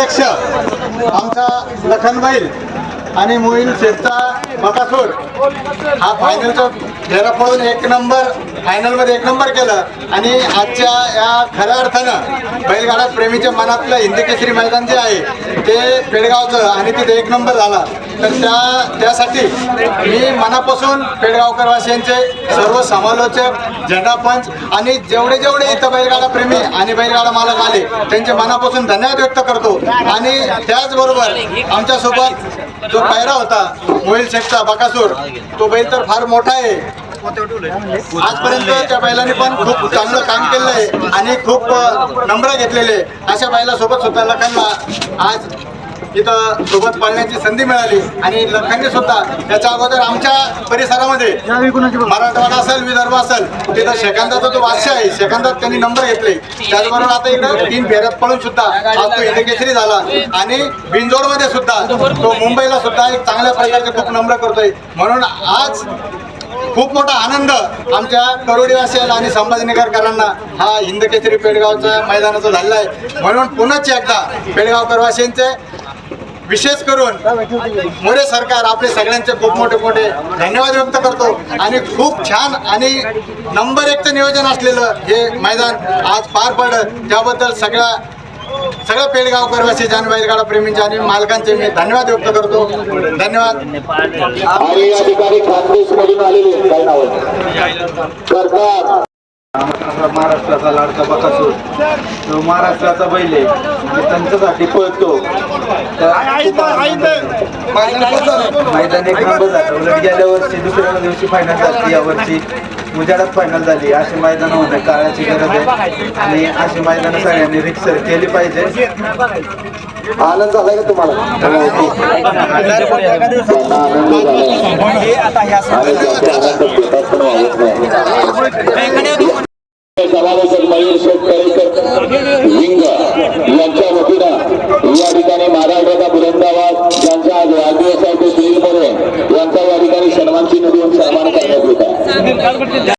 अध्यक्ष आमचा लखनबाईल आणि मोहीन शेतचा मकासूर. हा फायनलचा फेरा पळून एक नंबर फायनलमध्ये एक नंबर केलं. आणि आजच्या या खऱ्या अर्थानं बैलगाडा प्रेमीच्या मनातलं हिंदी केसरी मैदान जे आहे ते पेडगावचं आणि तिथे एक नंबर झाला. तर त्या त्यासाठी मी मनापासून पेडगावकरवासियांचे सर्व समालोचक झेंडा पंच आणि जेवढे जेवढे इथं बैलगाडा प्रेमी आणि बैलगाडा मालक आले त्यांचे मनापासून धन्यवाद व्यक्त करतो. आणि त्याचबरोबर आमच्यासोबत जो पायरा होता मोहिल शेखचा बकासूर तो बैल तर फार मोठा आहे. आजपर्यंत त्या बैलाने पण खूप चांगलं काम केलेलं आहे आणि खूप नम्र घेतलेले अशा अशा बैलासोबत सुद्धा लखनला आज इथं सोबत पाळण्याची संधी मिळाली. आणि लखनने सुद्धा त्याच्या अगोदर आमच्या परिसरामध्ये मराठवाडा असेल विदर्भ असेल तिथं शेकांदाचा जो बादशाह आहे शेकांदात त्यांनी नंबर घेतले. त्याचबरोबर आता इथं तीन फेऱ्यात पळून सुद्धा आज तो इथे केसरी झाला. आणि बिंजोडमध्ये सुद्धा तो मुंबईला सुद्धा एक चांगल्या प्रकारचे खूप नंबर करतोय. म्हणून आज खूप मोठा आनंद आमच्या करोडीवासियाला आणि संभाजीनगरकरांना हा हिंदकेसरी पेडगावच्या मैदानाचा झालेला आहे. म्हणून पुन्हाच एकदा पेडगावकरवासियांचे विशेष करून मोरे सरकार आपले सगळ्यांचे खूप मोठे मोठे धन्यवाद व्यक्त करतो. आणि खूप छान आणि नंबर एकचं नियोजन असलेलं हे मैदान आज पार पडलं. त्याबद्दल सगळ्या सगळ्या पेडगावकर वासी आणि बैलगाडा प्रेमींचे आणि मालकांचे मी धन्यवाद व्यक्त करतो. धन्यवाद. आणि या ठिकाणी खानदेश मधून आलेले आहेत काही नाव सरकार. महाराष्ट्राचा लाडका बकासूर. तो महाराष्ट्राचा बैल आहे. त्यांच्यासाठी पळतो. मैदान एक नंबर झालं. उलट गेल्या वर्षी दुसऱ्या दिवशी फायनल झाली. या वर्षी उजाडात फायनल झाली. अशी मैदानं होणं काळाची गरज आहे. आणि अशी मैदानं सगळ्यांनी रिक्सर केली पाहिजे. आनंद झालाय का तुम्हाला? मयूर आनंद लिंग यांच्या वतीनं या ठिकाणी